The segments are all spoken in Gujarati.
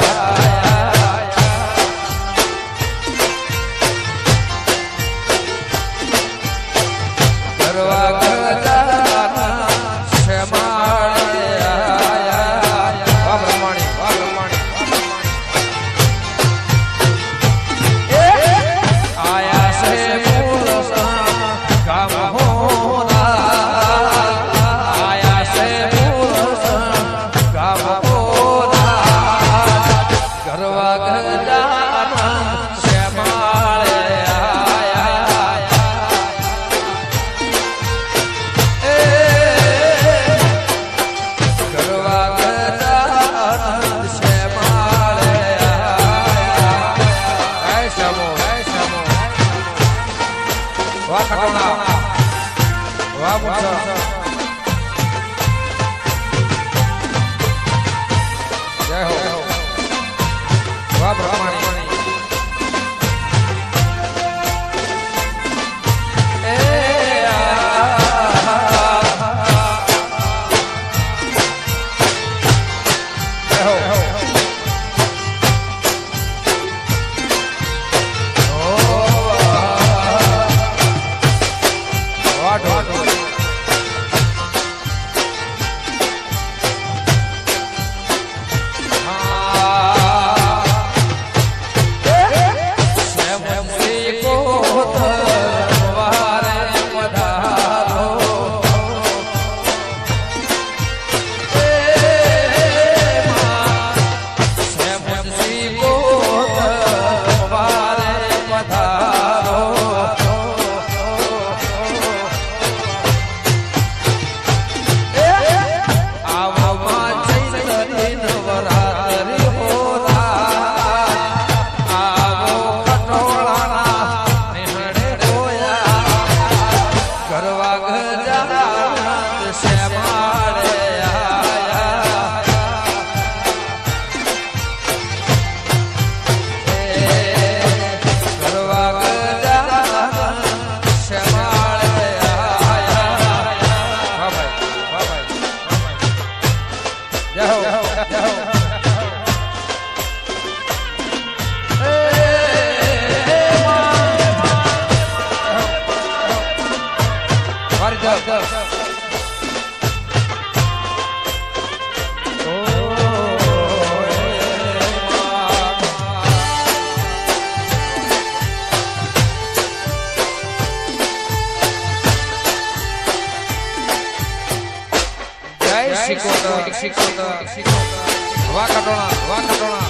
Hare શિકોતર શિકોતર શિકોતર વાહ કટોણા વાહ કટોણા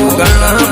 不敢了。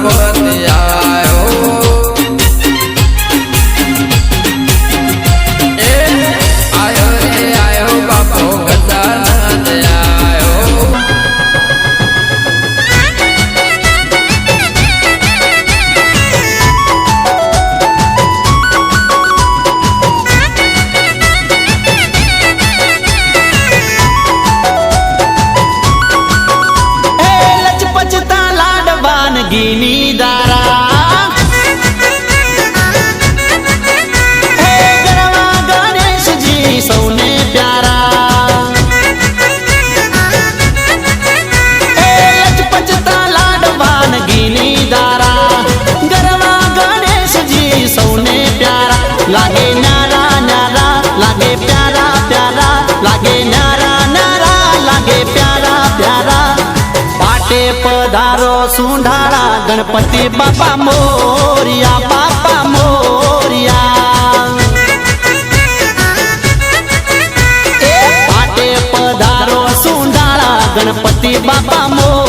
પધારો સુંઢાળા ગણપતિ બાપા મોરિયા બાપા મોરિયા. પધારો સુંઢાળા ગણપતિ બાપા મોરિયા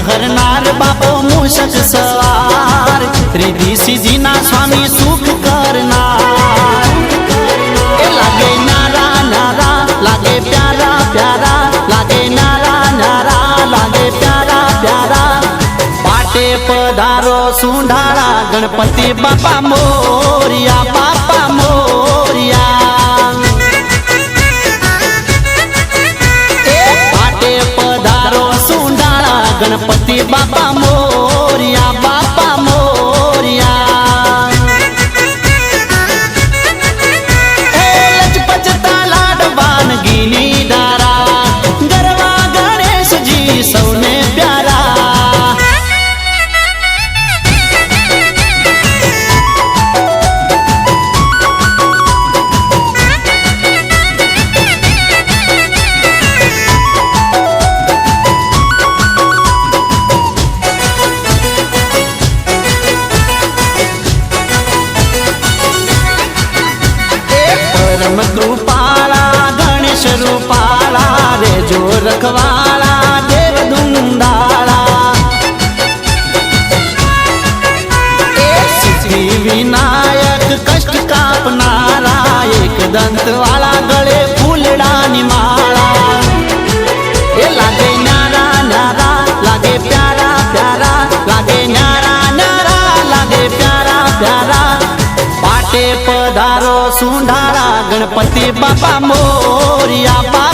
હરનાર બાપો મૂષક સવાર. સિદ્ધિના સ્વામી સુખ કરનાર. એ લાગે નારા નારા, લાગે પ્યારા પ્યારા. લાગે નારા નારા, લાગે પ્યારા પ્યારા. પાટે પધારો સુંઢાળા. ગણપતિ બાપા મોરિયા બાપા મોરિયા. ગણપતિ બાપા મોરિયા એક દંત વાળા ગળે ફૂલડાની માળા એ લાગે નારા ન્યારા લાગે પ્યારા પ્યારા લાગે નારા ન્યારા લાગે પ્યારા પ્યારા પાટે પધારો સુંઢાળા ગણપતિ બાપા મોરિયા